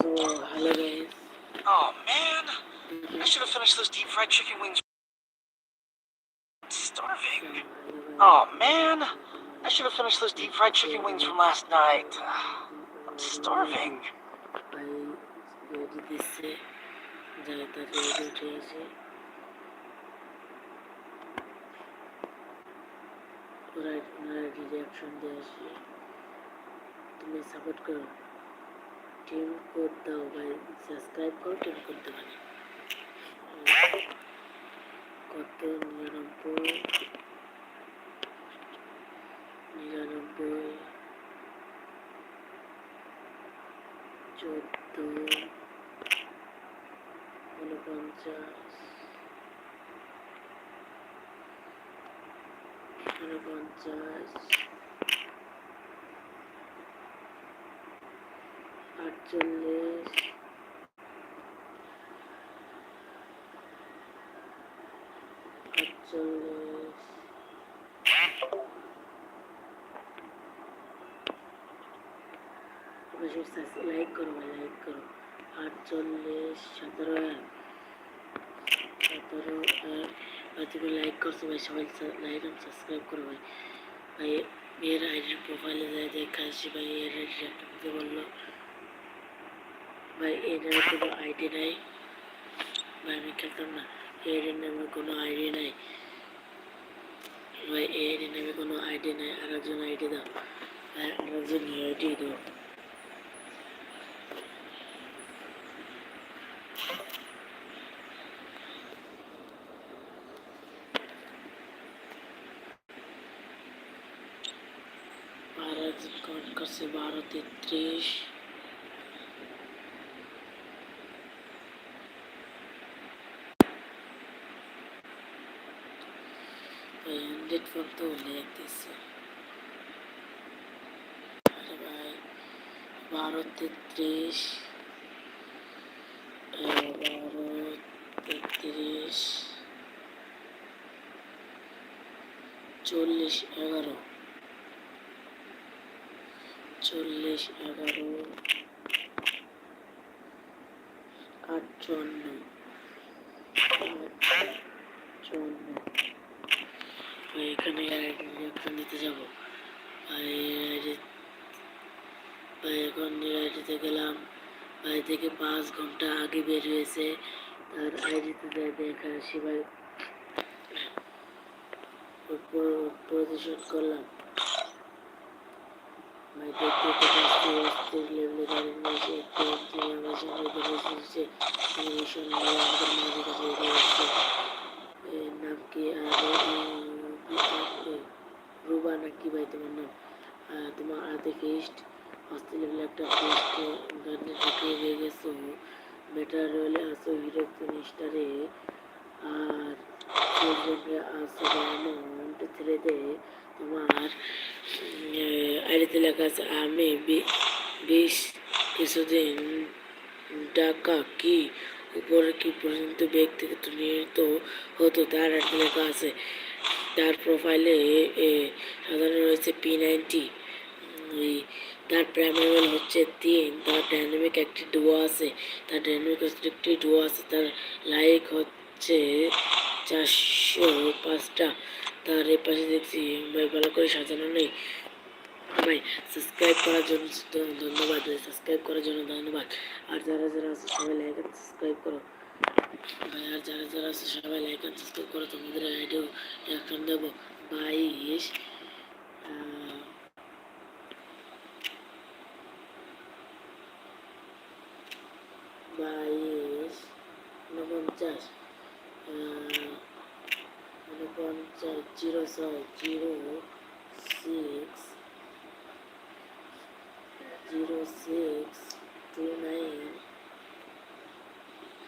So, hello guys. Oh man, I should have finished those deep fried chicken wings. I'm starving. Oh man, I should have finished those deep fried chicken wings from last night. I'm starving. Team code দাও ভাই subscribe করো team code দেবে কত? নিরানব্বই। নিরানব্বই। চোদ্দ। উনপঞ্চাশ। উনপঞ্চাশ। আটচল্লিশ আটচল্লিশ লাইক করো ভাই লাইক করো আটচল্লিশ সতেরো সতেরো ভাই লাইক করছ ভাই সবাই লাইক এবং সাবস্ক্রাইব করো ভাই ভাই মেয়ের আইডির প্রোফাইলে যায় দেখা আসি ভাই এর একটা বলল ভাই এর কোনো আইডি নাই ভাই আমি খেলতাম না এর নামে কোনো আইডি নাই ভাই এর নামে কোনো আইডি নাই আর একজন আইডি দাও ভাই আর একজন আইডি দাও भारत कौन से बारह तैतीस ফুল তো লেগেছে ভাই বারো তেত্রিশ বারো তেত্রিশ চল্লিশ এগারো চল্লিশ এগারো ভাই এখানে রিয়াকশন দিতে যাব। ভাই এখন আইডিতে গেলাম। ভাই থেকে পাঁচ ঘণ্টা আগে বের হয়েছে। তার আইডিতে যাই, দেখা ভাই। প্রদর্শন করলাম। ভাই, দেখতে তো অস্থির লেভেলে গাড়ি নিয়েছে। একটু তিনি আমার সঙ্গে ধরে এসেছে অ্যানিমেশন আমাদের মাঝে কাছে নাম কি? আর রুবা না কি ভাই তোমার নাম? তোমার হাতে ফিস্ট লেভেলে একটা ফিস্ট গানে ঢুকিয়ে দিয়ে গেছো। বেটার রয়েলে আসো হিরো স্টারে আর আসো ডায়মন্ড থ্রিতে তোমার আইডিতে লেখা আছে, আমি বিশ কিছুদিন টাকা কি উপরে কি পর্যন্ত ব্যক্তিগত নিহিত হতো তার একটা লেখা আছে তার প্রোফাইলে সাধারণ রয়েছে পি নাইনটি তার প্রাইমারি হচ্ছে তিন। তার ডাইনামিক একটি ডুয়ো আছে। তার ডাইনামিক একটি ডুয়ো আছে। তার লাইক হচ্ছে চারশো পাঁচটা। তার এই পাশে দেখছি, ভাই, ভালো করে সাজানো নেই। ভাই সাবস্ক্রাইব করার জন্য ধন্যবাদ। ভাই সাবস্ক্রাইব করার জন্য ধন্যবাদ। আর যারা যারা আছে, সবাই লাইক সাবস্ক্রাইব করো। আর যারা যারা আছে সবাই লাইক আর সাবস্ক্রাইব করো, তোমাদের আইডিও এখন দেবো। বাইশ বাইশ উনপঞ্চাশ। উনপঞ্চাশ, জিরো ছয়, zero six zero six, two nine two nine পাঁচ সাত পাঁচ সাত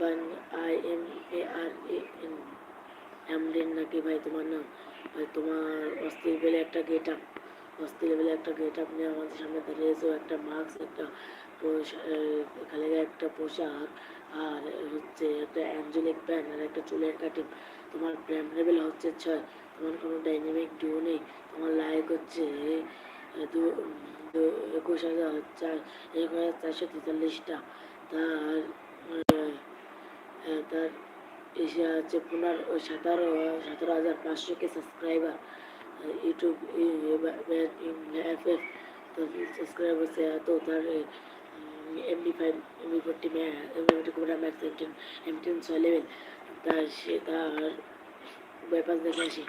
one, I M A R A N. Embden নাকি ভাই তোমার নাম? ভাই তোমার অস্থির লেভেলে একটা গেট আপ অস্থির লেভেলে একটা গেট আপ নিয়ে আমাদের সামনে দাঁড়িয়েছে একটা মাস্ক একটা খালি একটা পোশাক, আর হচ্ছে একটা অ্যাঞ্জেলিক প্যান্ট আর একটা চুলের কাটিং তোমার প্রেম লেভেল হচ্ছে ছয়। তোমার কোনো ডাইনামিক ডিও নেই। তোমার লাইক হচ্ছে দু একুশ হাজার চার এক হাজার চারশো তেতাল্লিশটা। তার তার আছে পনেরো সতেরো সতেরো হাজার পাঁচশো কে সাবস্ক্রাইবার ইউটিউব এফ এফ তো সাবস্ক্রাইবার সে তো তার MD five MD forty MD cobra max M ten M ten ছয় লেভেল তার সে, তার ব্যাপার দেখে আসি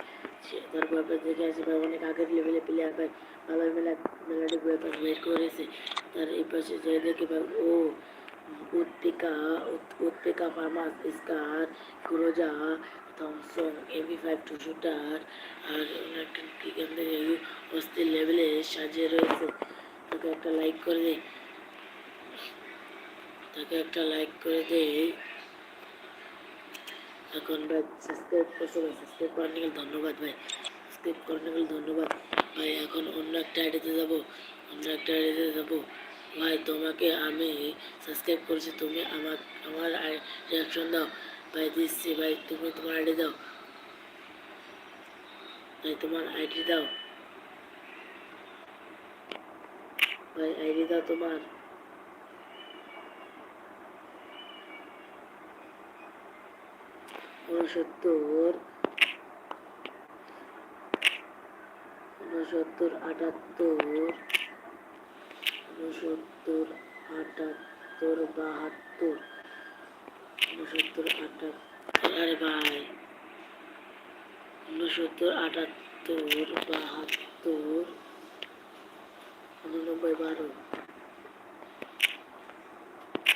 তার ব্যাপার দেখে আসি ভাই অনেক আগের লেভেলে প্লেয়ার ভাই ভালো মেলা, মেলাটি ব্যাপার বের করেছে, তার এই পাশে যে দেখে ও উৎপিকা উৎ- উৎপিকা FAMAS SCAR Groza Thompson MP five to shooter আর এখান থেকে অস্থির লেভেলে সাজিয়ে রয়েছে। তাকে একটা লাইক করে দে। তাকে একটা লাইক করে দে। এখন ভাই সাবস্ক্রাইব করছ ভাই সাবস্ক্রাইব করার গেলে ধন্যবাদ ভাই। সাবস্ক্রাইব করার গেলে ধন্যবাদ। ভাই, এখন অন্য একটা আইডিতে যাব। অন্য একটা আইডিতে যাব। ভাই, তোমাকে আমি সাবস্ক্রাইব করেছি, তুমি আমার আমার রিয়াকশন দাও। ভাই, দিচ্ছি, ভাই, তুমি তোমার আইডি দাও। ভাই, তোমার আইডি দাও। ভাই আইডি দাও তোমার। উনসত্তর। উনসত্তর, আটাত্তর। উনসত্তর আটাত্তর, বাহাত্তর। উনসত্তর আটাত্তর ভাই। উনসত্তর আটাত্তর, বাহাত্তর, উননব্বই, বারো।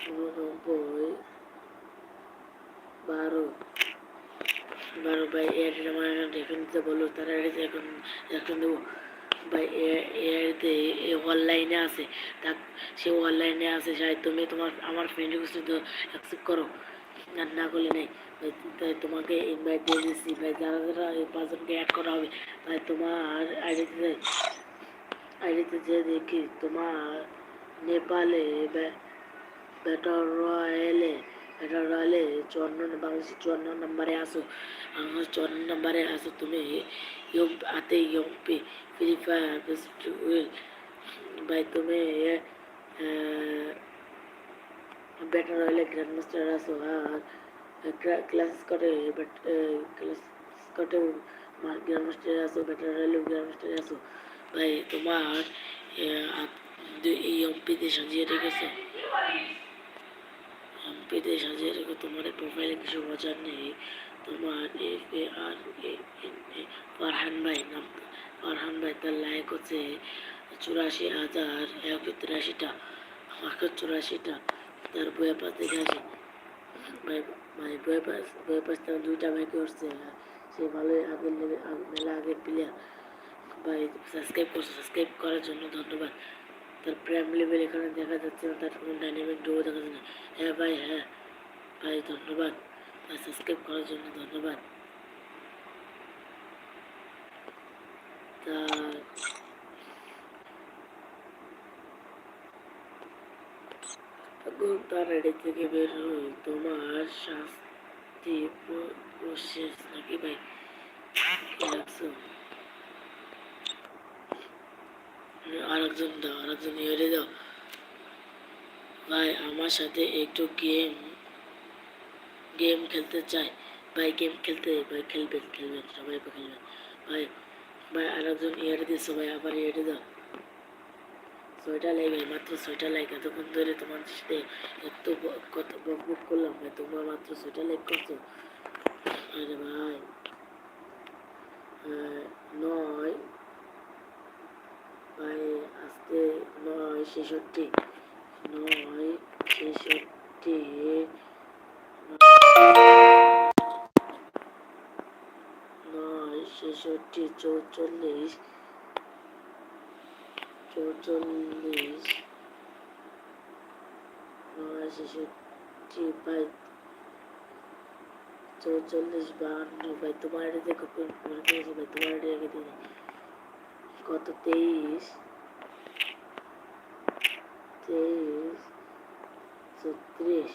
উননব্বই, বারো। বারো ভাই এর আমার এখন দিতে বলল তারা এখন এখন দেবো। ভাই এড়িতে অনলাইনে আছে, তা সে অনলাইনে আছে, সাই তুমি তোমার, আমার ফ্রেন্ড রিকোয়েস্ট অ্যাকসেপ্ট করো। আর না করলে নেই। তাই তোমাকে ইনভাইট দিয়ে দিচ্ছি ভাই, যারা যারা এই পাঁচজনকে অ্যাড করা হবে ভাই তোমার আইডিতে আইডিতে যে দেখি তোমার নেপালে ব্য- ব্যাটল রয়্যালে ব্যাটল চুয়ান্ন বাংলাদেশে চুয়ান্ন নম্বরে আসো। আমার চুয়ান্ন নম্বরে আসো, তুমি ইয়ম হাতে ইয়ম্পি ফ্রি ফায়ার উইল। ভাই, তুমি ব্যাটল রয়্যালে গ্র্যান্ড মাস্টার আসো, আর ক্লাস করে ক্লাস করে গ্র্যান্ড মাস্টার আসো ব্যাটল রয়্যালে গ্র্যান্ড মাস্টার আসো। ভাই, তোমার ইয়ম্পিতে সাজিয়ে রেখেছো। পেতে সাজিয়ে রেখে তোমার প্রোফাইলে কিছু মজার নেই তোমার F A R A N A Farhan ভাই নাম ফারহান ভাই তার লাইক হচ্ছে চুরাশি হাজার একশো তিরাশিটা আমাকে চুরাশিটা তার বইয়ের পাশ ভাই ভাই বইয়ের পাশ বইয়ের পাশ তার দুইটা ভাই করছে সে ভালোই আগের মেলা আগের প্লেয়ার ভাই সাবস্ক্রাইব করছে সাবস্ক্রাইব করার জন্য ধন্যবাদ তার প্রাইম লেভেল এখানে দেখা যাচ্ছে না তার কোনো ডাইনামিক ডো দেখা যাচ্ছে না। হ্যাঁ ভাই হ্যাঁ। ভাই, ধন্যবাদ। ভাই সাবস্ক্রাইব করার জন্য ধন্যবাদ। তা তার এড়ে থেকে বের হই। তোমার শাস্তি প্রশেষ নাকি ভাই? লাগছো? আরেকজন দাও, আরেকজন এড়ে দাও। ভাই, আমার সাথে একটু গেম গেম খেলতে চাই। ভাই গেম খেলতে, ভাই, খেলবেন খেলবেন, সবাই খেলবেন। ভাই ভাই, আরেকজন এড়ে দিয়েছ, ভাই, আবার এড়ে দাও। ছয়টা লাইক মাত্র ছয়টা লাইক এতক্ষণ ধরে তোমার সাথে এত কত বকবক করলাম, ভাই, তোমার মাত্র ছয়টা লাইক করছ। আরে ভাই নয় ভাই আস্তে, নয় ছেষট্টি নয় ছেষট্টি নয় ছেষট্টি, চৌচল্লিশ চৌচল্লিশ, নয় ছেষট্টি ভাই চৌচল্লিশ বাহান্ন ভাই তোমার এটা দেখো, তোমার এটা রেখে দিন কত তেইশ তেইশ ছত্রিশ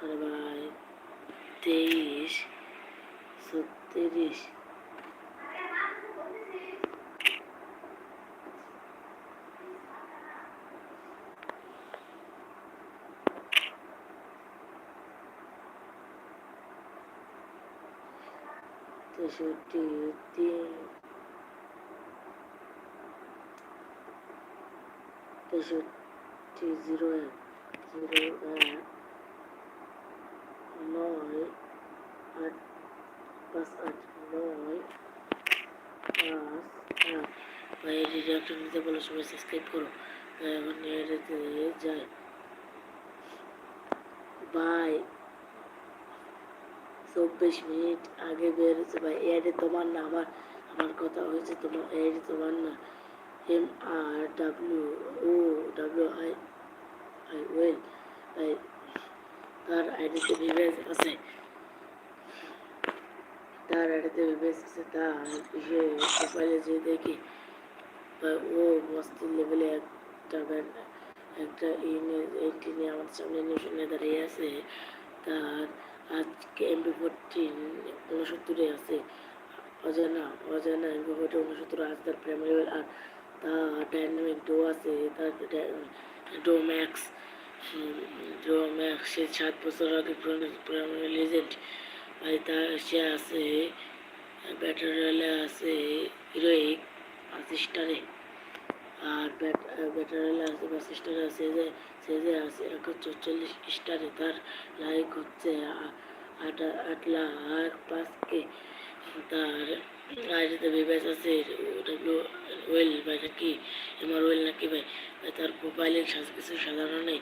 আরে ভাই তেইশ ছত্রিশ তেষট্টি তিন তেষট্টি জিরো এক জিরো এক, নয়, আট, পাঁচ, আট, নয়, পাঁচ আট ভাই রিডাক্টর নিতে বলো সবাই সাবস্ক্রাইব করো এখন এড়েতে যায় ভাই চব্বিশ মিনিট আগে বেরোচ্ছে ভাই এডে তোমার না, আমার আমার কথা হয়েছে তোমার এডে তোমার না। M R W O W I I well ভাই, তার আইডিতে বিবেচ আছে। তার আইডিতে বিবেচ আছে, তার ইয়ে প্রোফাইলে যে দেখি, ভাই, ও মস্তির লেভেলে একটা ব্যান্ড একটা ইনে এইটি নিয়ে আমাদের সামনে নিয়ে দাঁড়িয়ে আছে। তার আজকে এমবি ফোরটিন উনসত্তরে আছে। অজানা অজানা এমবি ফোরটিন উনসত্তর আছে তার প্রাইমারি আর তার ডাইনামিক ডো আছে, তার ডো ম্যাক্স ডো ম্যাক্স সে সাত বছর আগে প্রাইমারি লেজেন্ড আর তার সে আছে ব্যাটারিয়ালে আছে হিরোইক আছে স্টারে আর ব্যাটারিয়ালে আছে বা সিস্টার আছে যে সে যে আছে এখন চল্লিশ স্টারে তার লাইক হচ্ছে আট লাখ পাঁচকে তার আইডিতে বিবেচ আছে ডাব্লিউ ওয়েল ভাই নাকি এমআর ওয়েল নাকি ভাই? তার প্রোফাইলে কিছু সাজানো নেই।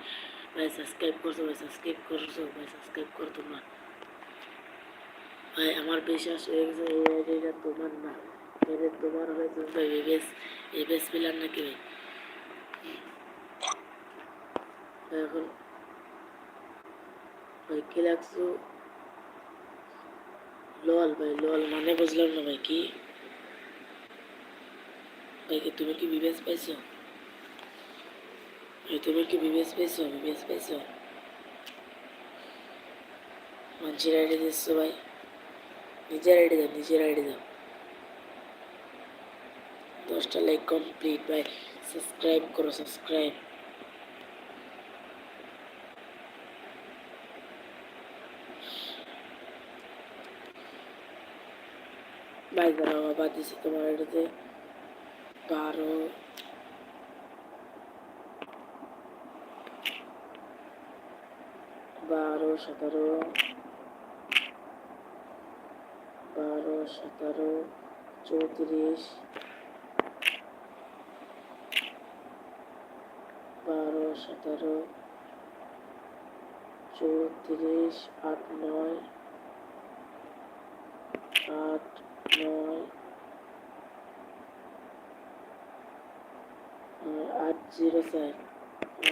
ভাই সাবস্ক্রাইব করছ ভাই সাবস্ক্রাইব করছ ভাই সাবস্ক্রাইব কর তোমরা। ভাই, আমার বিশ্বাস হয়ে গেছে, এই আইডিটা তোমার না। এটা তোমার হয়েছে ভাই এবেস এবেস প্লেয়ার নাকি এখন ভাই কি লাগছো লল ভাই লল মানে বুঝলাম না ভাই, কি? ভাই, কি তুমি কি বিবেস পাইছো? তুমি কি বিবেস পাইছো? বিবেস পাইছো? মানুষের আইডি দিচ্ছ ভাই। নিজের আইডি দাও, নিজের আইডি দাও। দশটা লাইক কমপ্লিট ভাই সাবস্ক্রাইব করো সাবস্ক্রাইব ভাই দাঁড়াও আবার দিছি তোমার এটাতে বারো বারো সতেরো বারো সতেরো চৌত্রিশ বারো সতেরো, চৌত্রিশ, আট, নয় আট নয় আট, জিরো, চার,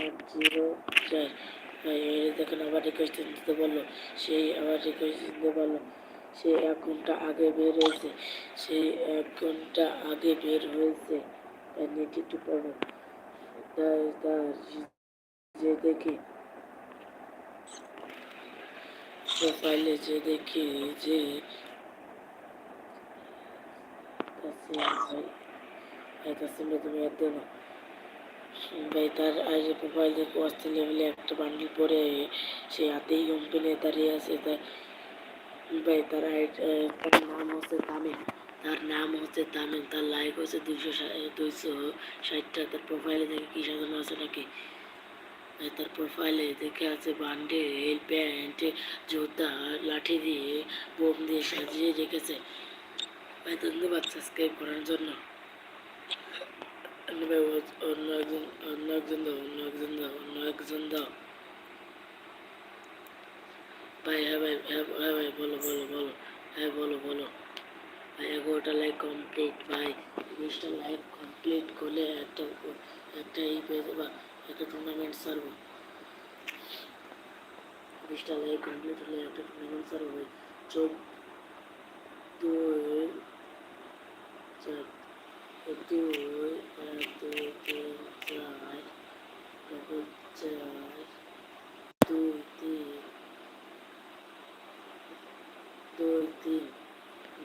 আট, জিরো, চার। দেখেন আবার রিকোয়েস্ট দিতে বলল। সেই আবার রিকোয়েস্ট দিতে বলল। সে এক ঘণ্টা আগে বের হয়েছে। সেই এক ঘণ্টা আগে বের হয়েছে। একটু পড়ো তাই তার যে দেখে প্রোফাইলে যে দেখি যে তাসিম ভাই ভাই তাসিম ভাই, তুমি আর দেবো ভাই তার আজ প্রোফাইল দেখে অস্তি লেভেলে একটা বান্ডিল পরে সে হাতেই কোম্পানি দাঁড়িয়ে আছে। তাই ভাই তার আইড তার নাম হচ্ছে তামিম। তার নাম হচ্ছে তামিম, তার লাইক হচ্ছে দুইশো দুইশো ষাটটা তার প্রোফাইলে দেখে কি সাজানো আছে নাকি? তার প্রোফাইলে দেখে আছে বান্ডেল প্যান্ট জুতা, লাঠি দিয়ে বোম দিয়ে সাজিয়ে রেখেছে। ভাই, ধন্যবাদ সাবস্ক্রাইব করার জন্য। ভাই অন্য ভাই হ্যাঁ ভাই হ্যাঁ হ্যাঁ ভাই, বলো বলো বলো। হ্যাঁ বলো বলো। ভাই এগারোটা লাইক কমপ্লিট ভাই। বিশটা লাইক কমপ্লিট করলে একটা একটা ই পেয়ে যাবা একটা টুর্নামেন্ট সারবো বিশটা লাইক কমপ্লিট হলে একটা টুর্নামেন্ট সারবো ভাই। চোখ দুই চার দুই এক চার, দুই, তিন দুই, তিন।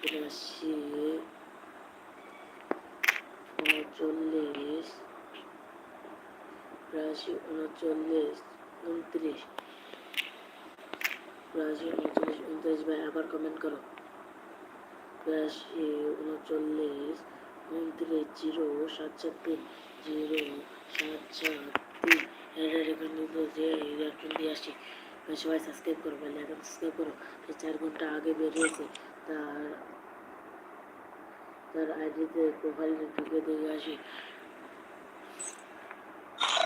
বিরাশি উনচল্লিশ বিরাশি উনচল্লিশ উনত্রিশ। বিরাশি উনচল্লিশ উনত্রিশ ভাই, আবার কমেন্ট করো। বিরাশি উনচল্লিশ উনত্রিশ, জিরো সাত সাত তিন জিরো সাত সাত তিন এটা সবাই সাবস্ক্রাইব করো, ভাই এখন সাবস্ক্রাইব করো। চার ঘণ্টা আগে বেরিয়েছে, তার তার আইডিতে প্রোফাইলে ঢুকে দেখে আসি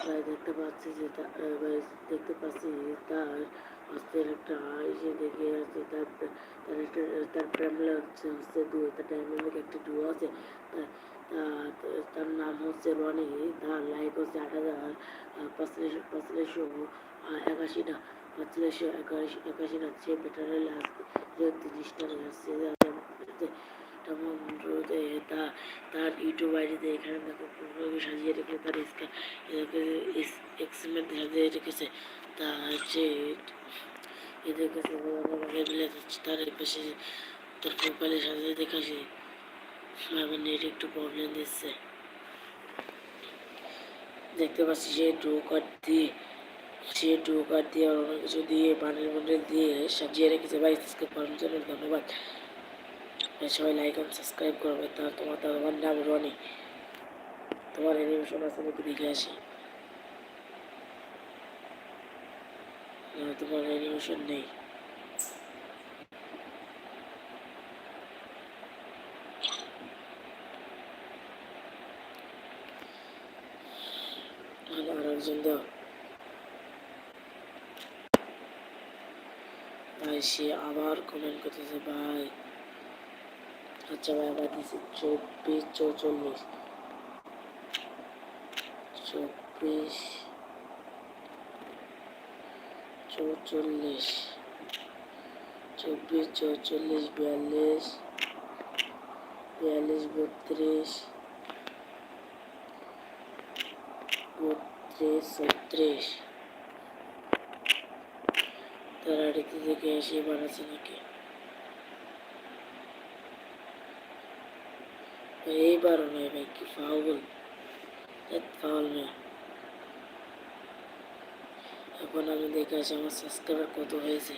ভাই দেখতে পাচ্ছি যে ভাই দেখতে পাচ্ছি তার হস্তের একটা এসে দেখে আছে তার একটা তার প্রেমলা হচ্ছে হচ্ছে দুই তার ডায়মন্ডের একটা ডুও আছে তার নাম হচ্ছে রনি তার লাইক হচ্ছে আট হাজার পাঁচশো পাঁচশো একাশিটা পাঁচশো একাশি একাশিটা সে বেটারে লাস্ট যে তিরিশটা আসছে তার ইউটিউব আইডিতে এখানে দেখো পুরোপুরি সাজিয়ে রেখে তার এক্সিমেন্ট সাজিয়ে রেখেছে। তা হচ্ছে এ দেখেছে অনেক মিলে যাচ্ছে তার পাশে তার প্রোফাইলে সাজিয়ে দেখেছে আমার নেট একটু প্রবলেম দিচ্ছে। দেখতে পাচ্ছি সে ড্রো কার্ড দিয়ে, সে ড্রো কার্ড দিয়ে অনেক কিছু দিয়ে বান্ডেল বান্ডেল দিয়ে সাজিয়ে রেখেছে। ভাই সাবস্ক্রাইব করার জন্য ধন্যবাদ। ভাই সবাই লাইক এবং সাবস্ক্রাইব করবে তা তোমার তোমার নাম রনি। তোমার অ্যানিমেশন আছে নাকি দেখে আসি। তোমার অ্যানিমেশন নেই। ভাই, সে আবার কমেন্ট করতেছে, ভাই। আচ্ছা ভাই, আবার দিচ্ছি চব্বিশ চৌচল্লিশ। চব্বিশ চৌচল্লিশ। চব্বিশ চৌচল্লিশ, বিয়াল্লিশ। বিয়াল্লিশ, বত্রিশ। বত্রিশ, ছত্রিশ। তার আড়িতে থেকে এসে বানাচ্ছে নাকি? এইবারও নয় ভাই কি ফাউল ফাউল নয় এখন আমি দেখে আসি আমার সাবস্ক্রাইবার কত হয়েছে